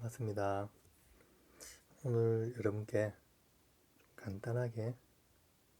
반갑습니다. 오늘 여러분께 간단하게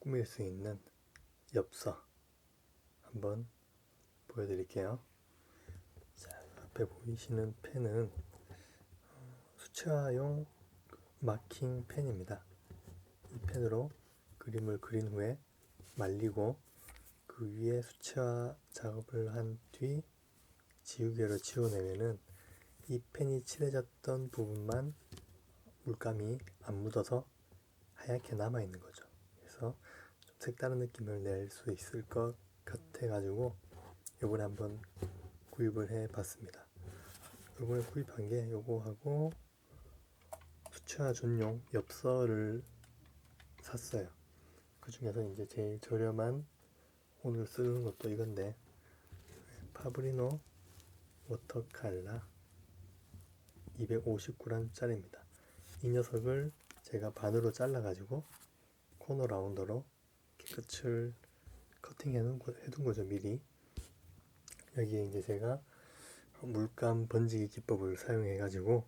꾸밀 수 있는 엽서 한번 보여드릴게요. 자, 앞에 보이시는 펜은 어, 수채화용 마킹 펜입니다. 이 펜으로 그림을 그린 후에 말리고 그 위에 수채화 작업을 한 뒤 지우개로 지워내면은 이 펜이 칠해졌던 부분만 물감이 안 묻어서 하얗게 남아 있는 거죠. 그래서 좀 색다른 느낌을 낼 수 있을 것 같아 가지고 요번에 한번 구입을 해 봤습니다. 요번에 구입한 게 요거하고 수채화 전용 엽서를 샀어요. 그 중에서 이제 제일 저렴한 오늘 쓰는 것도 이건데 파브리노 워터칼라 259g짜리입니다. 이 녀석을 제가 반으로 잘라가지고 코너 라운더로 끝을 커팅해 둔 거죠 미리. 여기에 이제 제가 물감 번지기 기법을 사용해 가지고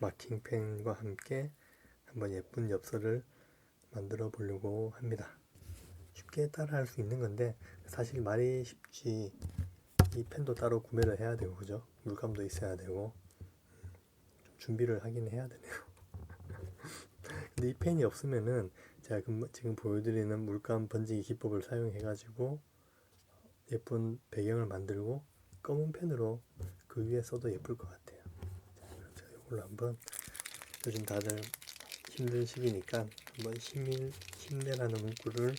마킹 펜과 함께 한번 예쁜 엽서를 만들어 보려고 합니다. 쉽게 따라 할 수 있는 건데 사실 말이 쉽지 이 펜도 따로 구매를 해야 되고 그죠? 물감도 있어야 되고 좀 준비를 하긴 해야 되네요. 근데 이 펜이 없으면은 제가 지금 보여드리는 물감 번지기 기법을 사용해 가지고 예쁜 배경을 만들고 검은 펜으로 그 위에 써도 예쁠 것 같아요. 자, 이걸로 한번 요즘 다들 힘든 시기니까 한번 힘일, 힘내라는 문구를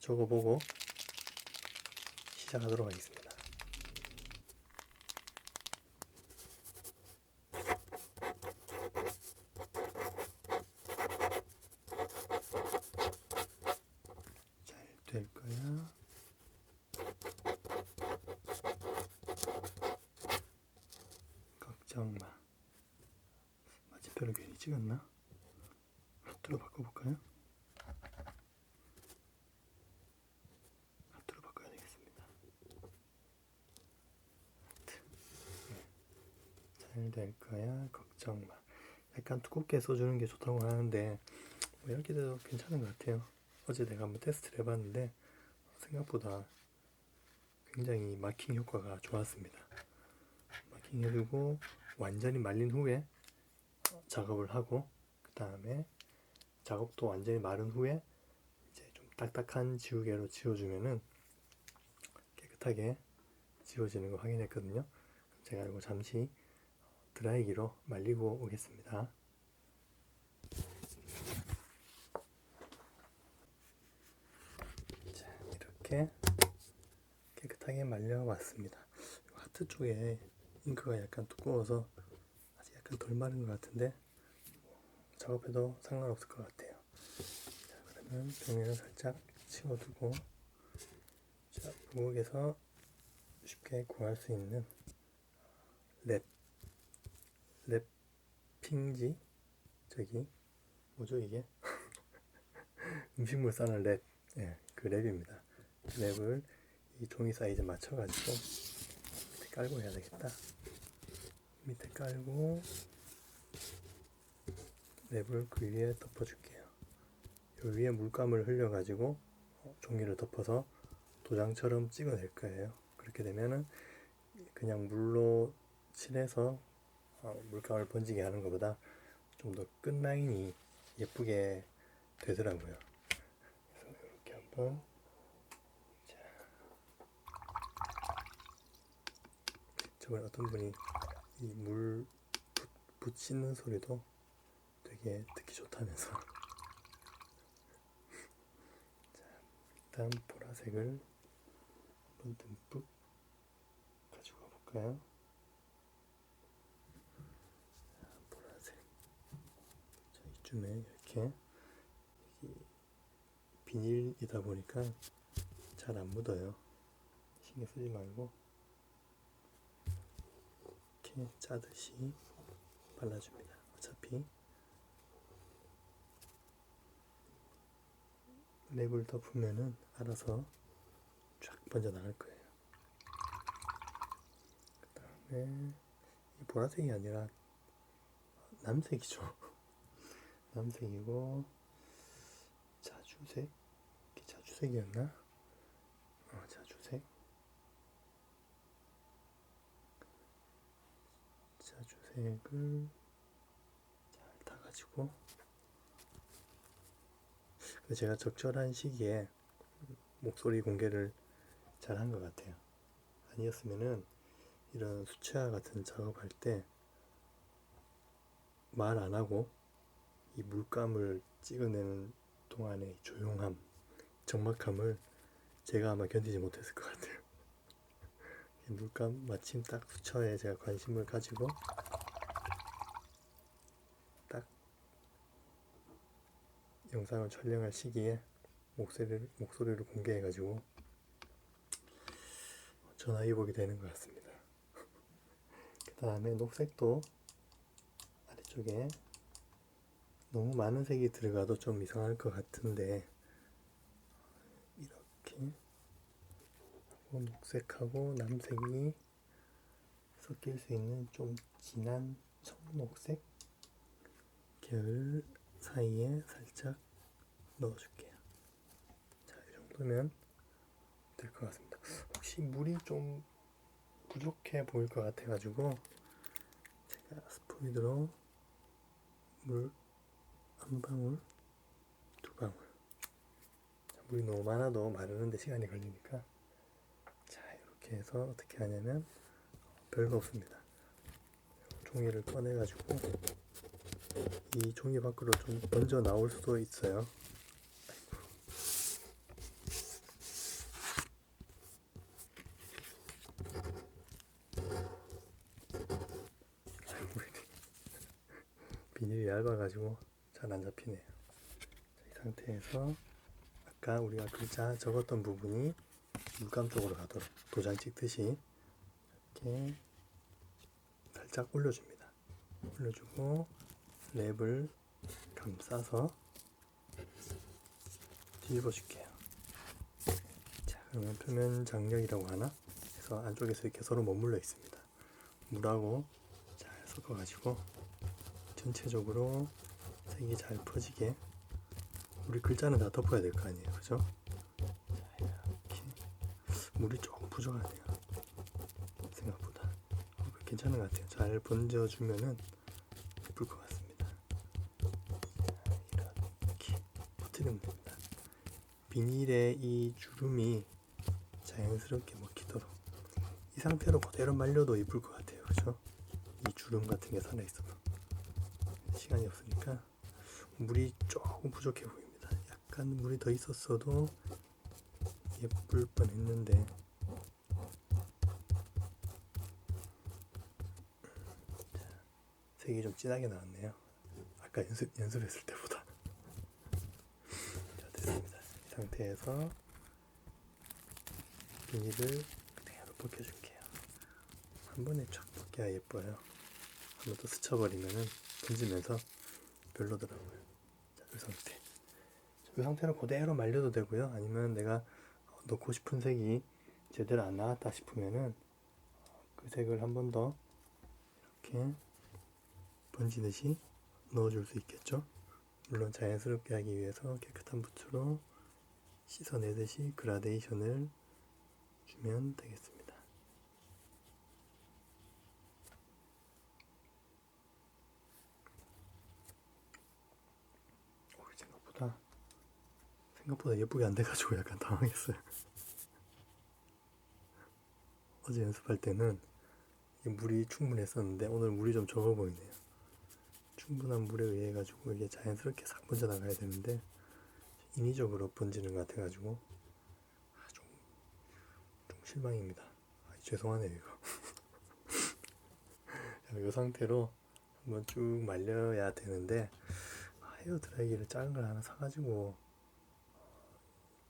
적어보고 시작하도록 하겠습니다. 잘 될 거야. 걱 정 마. 마침표를 괜히 찍었나? 하트로 바꿔볼까요? 하트로 바꿔야 되겠습니다. 잘될 거야. 걱정 마. 약간 두껍게 써주는 게 좋다고 하는데 뭐 이렇게 돼도 괜찮은 것 같아요. 어제 내가 한번 테스트를 해봤는데 생각보다 굉장히 마킹 효과가 좋았습니다. 마킹 해주고 완전히 말린 후에 작업을 하고 그 다음에 작업도 완전히 마른 후에 이제 좀 딱딱한 지우개로 지워주면은 깨끗하게 지워지는 거 확인했거든요. 제가 이거 잠시 드라이기로 말리고 오겠습니다. 자, 이렇게 깨끗하게 말려왔습니다. 하트 쪽에 잉크가 약간 두꺼워서 아직 약간 덜 마른 것 같은데 작업해도 상관없을 것 같아요. 자, 그러면 종이를 살짝 치워두고 자, 부엌에서 쉽게 구할 수 있는 랩 랩핑지 저기 뭐죠 이게 음식물 싸는 랩 예, 그 랩입니다. 랩을 이 종이 사이즈 맞춰가지고 깔고 해야 되겠다. 밑에 깔고 랩을 그 위에 덮어줄게요. 요 위에 물감을 흘려가지고 어, 종이를 덮어서 도장처럼 찍어낼 거예요. 그렇게 되면은 그냥 물로 칠해서 어, 물감을 번지게 하는 것보다 좀 더 끝라인이 예쁘게 되더라고요. 그래서 이렇게 한번 자, 저번에 어떤 분이 이물 붙이는 소리도 되게 듣기 좋다면서. 자, 일단 보라색을 한번 듬뿍 가지고 가볼까요? 보라색. 자, 이쯤에 이렇게 비닐이다 보니까 잘 안 묻어요. 신경 쓰지 말고 이렇게 짜듯이 발라줍니다 어차피 랩을 덮으면은 알아서 쫙 번져 나갈 거예요. 그 다음에 이 보라색이 아니라 남색이죠. 남색이고 자주색? 자주색이었나? 어, 자주색. 자주색을 잘 타가지고 그 제가 적절한 시기에 목소리 공개를 잘 한 것 같아요. 아니었으면은 이런 수채화 같은 작업할 때 말 안 하고 이 물감을 찍어내는 동안의 조용함, 적막함을 제가 아마 견디지 못했을 것 같아요. 이 물감 마침 딱 수채화에 제가 관심을 가지고 영상을 촬영할 시기에 목소리를 목소리를 공개해가지고 전화위복이 되는 것 같습니다. 그 다음에 녹색도 아래쪽에 너무 많은 색이 들어가도 좀 이상할 것 같은데 이렇게 하고 녹색하고 남색이 섞일 수 있는 좀 진한 청록색 계열 사이에 살짝 넣어줄게요. 자, 이 정도면 될 것 같습니다. 혹시 물이 좀 부족해 보일 것 같아가지고 제가 스포이드로 물 한 방울, 두 방울. 자, 물이 너무 많아도 마르는데 시간이 걸리니까 자 이렇게 해서 어떻게 하냐면 별거 없습니다. 종이를 꺼내가지고 이 종이 밖으로 좀 먼저 나올 수도 있어요. 비닐이 얇아가지고 잘 안 잡히네요. 자, 이 상태에서 아까 우리가 글자 적었던 부분이 물감 쪽으로 가도록 도장 찍듯이 이렇게 살짝 올려줍니다. 올려주고 랩을 감싸서 뒤집어 줄게요. 자, 그러면 표면 장력이라고 하나? 해서 안쪽에서 이렇게 서로 머물러 있습니다. 물하고 잘 섞어가지고 전체적으로 색이 잘 퍼지게 우리 글자는 다 덮어야 될 거 아니에요, 그죠? 물이 조금 부족하네요. 생각보다 어, 괜찮은 것 같아요. 잘 번져주면은 비닐에 이 주름이 자연스럽게 먹히도록 이 상태로 그대로 말려도 이쁠 것 같아요. 그죠? 이 주름 같은 게 살아있어도 시간이 없으니까 물이 조금 부족해 보입니다. 약간 물이 더 있었어도 예쁠 뻔 했는데 자, 색이 좀 진하게 나왔네요. 아까 연습, 연습했을 때보다 자, 됐습니다. 이 상태에서 비닐을 그대로 벗겨줄게요. 한 번에 쫙 벗겨야 예뻐요. 한번더 스쳐버리면은 번지면서 별로더라고요. 자, 이 상태. 이 상태로 그대로 말려도 되고요. 아니면 내가 넣고 싶은 색이 제대로 안 나왔다 싶으면은 그 색을 한 번 더 이렇게 번지듯이 넣어줄 수 있겠죠. 물론 자연스럽게 하기 위해서 깨끗한 붓으로 씻어내듯이 그라데이션을 주면 되겠습니다. 오, 생각보다 생각보다 예쁘게 안 돼가지고 약간 당황했어요. 어제 연습할 때는 이 물이 충분했었는데 오늘 물이 좀 적어 보이네요. 충분한 물에 의해 가지고 이게 자연스럽게 싹 번져 나가야 되는데 인위적으로 번지는 것 같아가지고 아, 좀, 좀 실망입니다. 아, 죄송하네요 이거. 이 상태로 한번 쭉 말려야 되는데 아, 헤어 드라이기를 작은 걸 하나 사가지고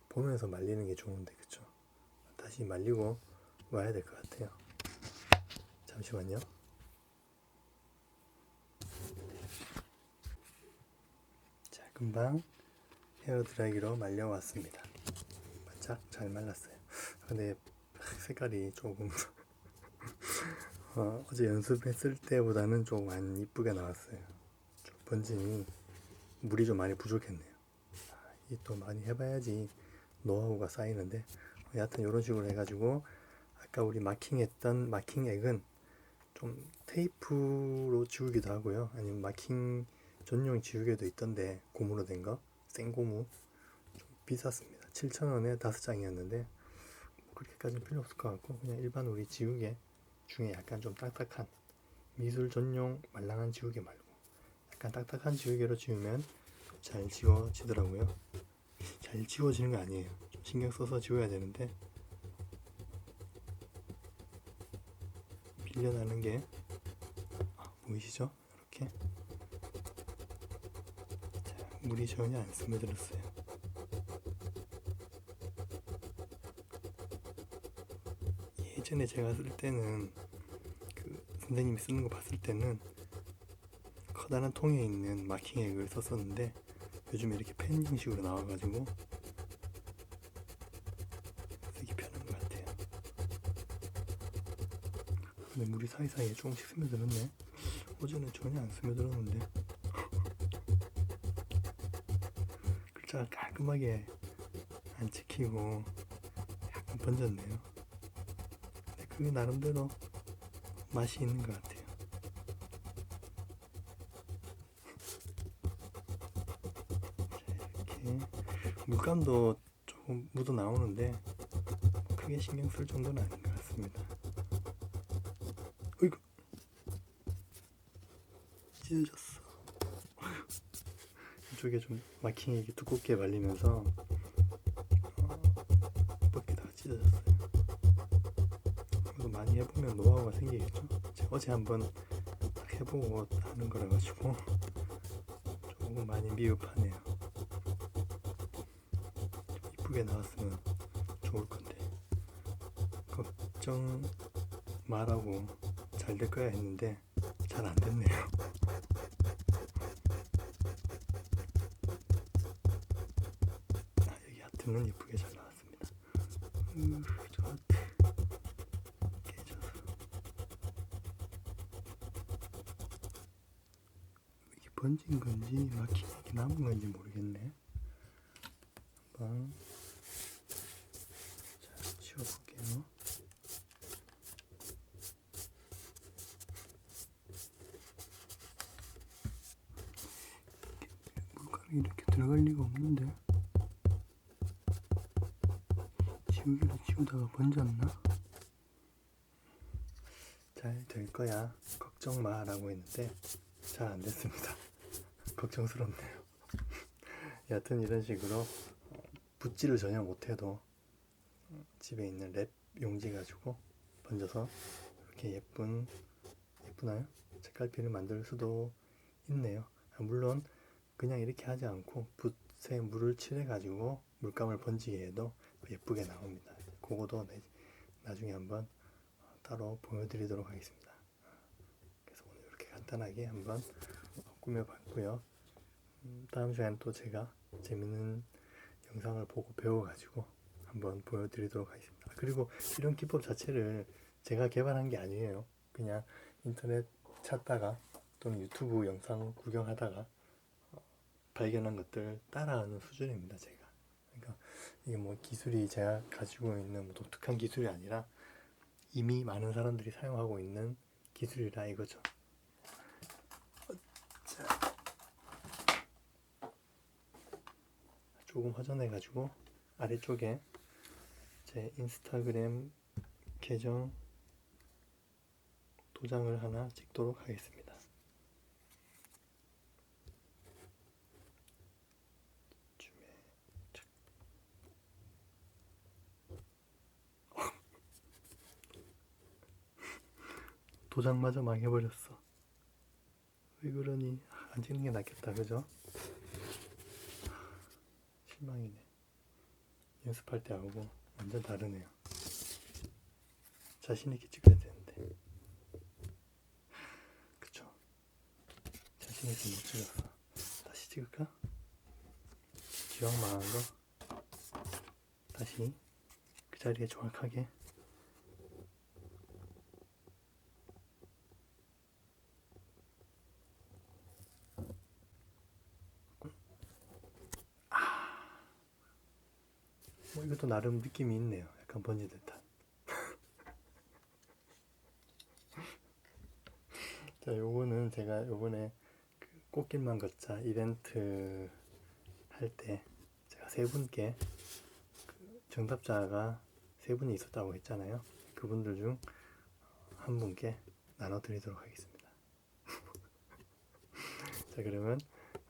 보면서 말리는 게 좋은데 그쵸? 다시 말리고 와야 될 것 같아요. 잠시만요. 자, 금방 헤어 드라이기로 말려왔습니다. 바짝 잘 말랐어요. 근데 색깔이 조금 어, 어제 연습했을 때보다는 좀 안 이쁘게 나왔어요. 번짐이 물이 좀 많이 부족했네요. 이또 많이 해봐야지 노하우가 쌓이는데 여하튼 이런 식으로 해가지고 아까 우리 마킹했던 마킹액은 좀 테이프로 지우기도 하고요. 아니면 마킹 전용 지우개도 있던데 고무로 된 거, 생고무 좀 비쌌습니다. 7,000원에 다섯 장이었는데 뭐 그렇게까지는 필요 없을 것 같고 그냥 일반 우리 지우개 중에 약간 좀 딱딱한 미술 전용 말랑한 지우개 말고 약간 딱딱한 지우개로 지우면 잘 지워지더라고요. 잘 지워지는 거 아니에요. 좀 신경 써서 지워야 되는데 밀려나는 게 아, 보이시죠? 이렇게 자, 물이 전혀 안 스며들었어요. 예전에 제가 쓸 때는 그 선생님이 쓰는 거 봤을 때는 커다란 통에 있는 마킹액을 썼었는데 요즘 이렇게 펜 형식으로 나와가지고 쓰기 편한 것 같아요. 근데 물이 사이사이에 조금씩 스며들었네. 어제는 전혀 안 스며들었는데 글자가 깔끔하게 안 찍히고 약간 번졌네요. 근데 그게 나름대로 맛이 있는 것 같아요. 자, 이렇게 물감도 조금 묻어 나오는데 크게 신경 쓸 정도는 아닌 것 같습니다. 어이구 찢어졌어. 이쪽에 좀 마킹이 두껍게 발리면서 어, 뻗기다가 찢어졌어요. 이거 많이 해보면 노하우가 생기겠죠? 제가 어제 한번 딱 해보고 하는 거라 가지고 조금 많이 미흡하네요. 이쁘게 나왔으면 좋을 건데 걱정 말하고 잘 될 거야 했는데 잘 안 됐네요. 아, 여기 하트는 이쁘게 잘 나왔습니다. 으, 저 하트 깨져서 이게 번진 건지 막히게 남은 건지 모르겠네. 한번 자 치워볼게요. 물감이 이렇게 들어갈 리가 없는데 지우개로 지우다가 번졌나? 잘 될 거야 걱정 마 라고 했는데 잘 안 됐습니다 걱정스럽네요 여하튼 이런 식으로 어, 붓질을 전혀 못해도 어, 집에 있는 랩 용지 가지고 번져서 이렇게 예쁜 예쁘나요? 책갈피를 만들 수도 있네요 아, 물론 그냥 이렇게 하지 않고 붓에 물을 칠해 가지고 물감을 번지게 해도 예쁘게 나옵니다. 그거도 내- 나중에 한번 어, 따로 보여드리도록 하겠습니다. 그래서 오늘 이렇게 간단하게 한번 꾸며봤고요. 음, 다음 시간에 또 제가 재밌는 영상을 보고 배워가지고 한번 보여드리도록 하겠습니다. 아, 그리고 이런 기법 자체를 제가 개발한 게 아니에요. 그냥 인터넷 찾다가 또는 유튜브 영상 구경하다가 발견한 것들 따라하는 수준입니다, 제가. 이게 뭐 기술이 제가 가지고 있는 뭐 독특한 기술이 아니라 이미 많은 사람들이 사용하고 있는 기술이라 이거죠. 자, 조금 허전해가지고 아래쪽에 제 인스타그램 계정 도장을 하나 찍도록 하겠습니다. 도장마저 망해버렸어. 왜 그러니? 아, 안 찍는 게 낫겠다, 그죠? 실망이네. 연습할 때하고 완전 다르네요. 자신있게 찍어야 되는데. 그쵸? 자신있게 못 찍었어. 다시 찍을까? 기왕 망한 거 다시 그 자리에 정확하게 이것도 나름 느낌이 있네요. 약간 번지 듯한. 자, 요거는 제가 요번에 그 꽃길만 걷자 이벤트 할 때 제가 세 분께 그 정답자가 세 분이 있었다고 했잖아요. 그분들 중 한 분께 나눠드리도록 하겠습니다. 자, 그러면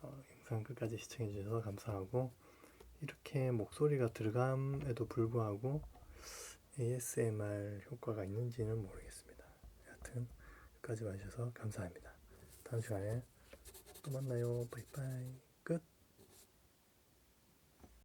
어, 영상 끝까지 시청해 주셔서 감사하고 이렇게 목소리가 들어감에도 불구하고 ASMR 효과가 있는지는 모르겠습니다. 여하튼 끝까지 봐주셔서 감사합니다. 다음 시간에 또 만나요. 바이바이.